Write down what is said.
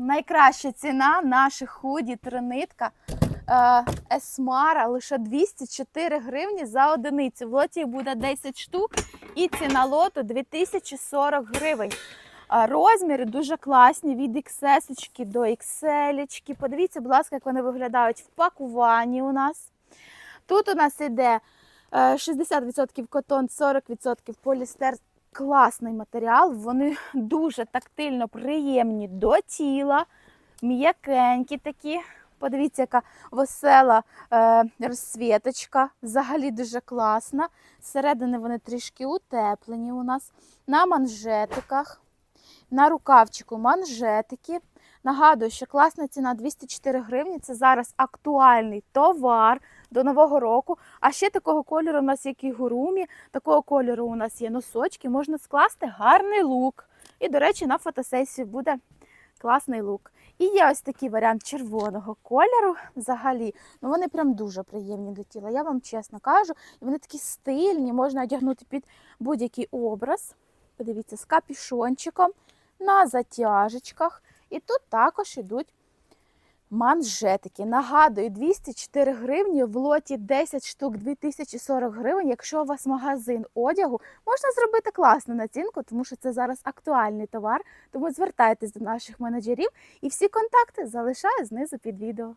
Найкраща ціна наших худі тринитка е, Есмара лише 204 гривні за одиницю. В лоті буде 10 штук і ціна лоту 2040 гривень. Розміри дуже класні від XS до XL. Подивіться, будь ласка, як вони виглядають в пакуванні у нас. Тут у нас іде е, 60% котон, 40% полістер. Класний матеріал. Вони дуже тактильно приємні до тіла, м'якенькі такі. Подивіться, яка весела е, розсвіточка. Взагалі дуже класна. Зсередини вони трішки утеплені у нас. На манжетиках, на рукавчику манжетики. Нагадую, що класна ціна 204 гривні. Це зараз актуальний товар до нового року. А ще такого кольору у нас є кігурумі, такого кольору у нас є носочки. Можна скласти гарний лук. І, до речі, на фотосесію буде класний лук. І є ось такий варіант червоного кольору взагалі. Ну вони прям дуже приємні до тіла. Я вам чесно кажу. І вони такі стильні, можна одягнути під будь-який образ. Подивіться, з капішончиком, на затяжечках. І тут також йдуть манжетики. Нагадую, 204 гривні, в лоті 10 штук 2040 гривень. Якщо у вас магазин одягу, можна зробити класну націнку, тому що це зараз актуальний товар. Тому звертайтесь до наших менеджерів і всі контакти залишаю знизу під відео.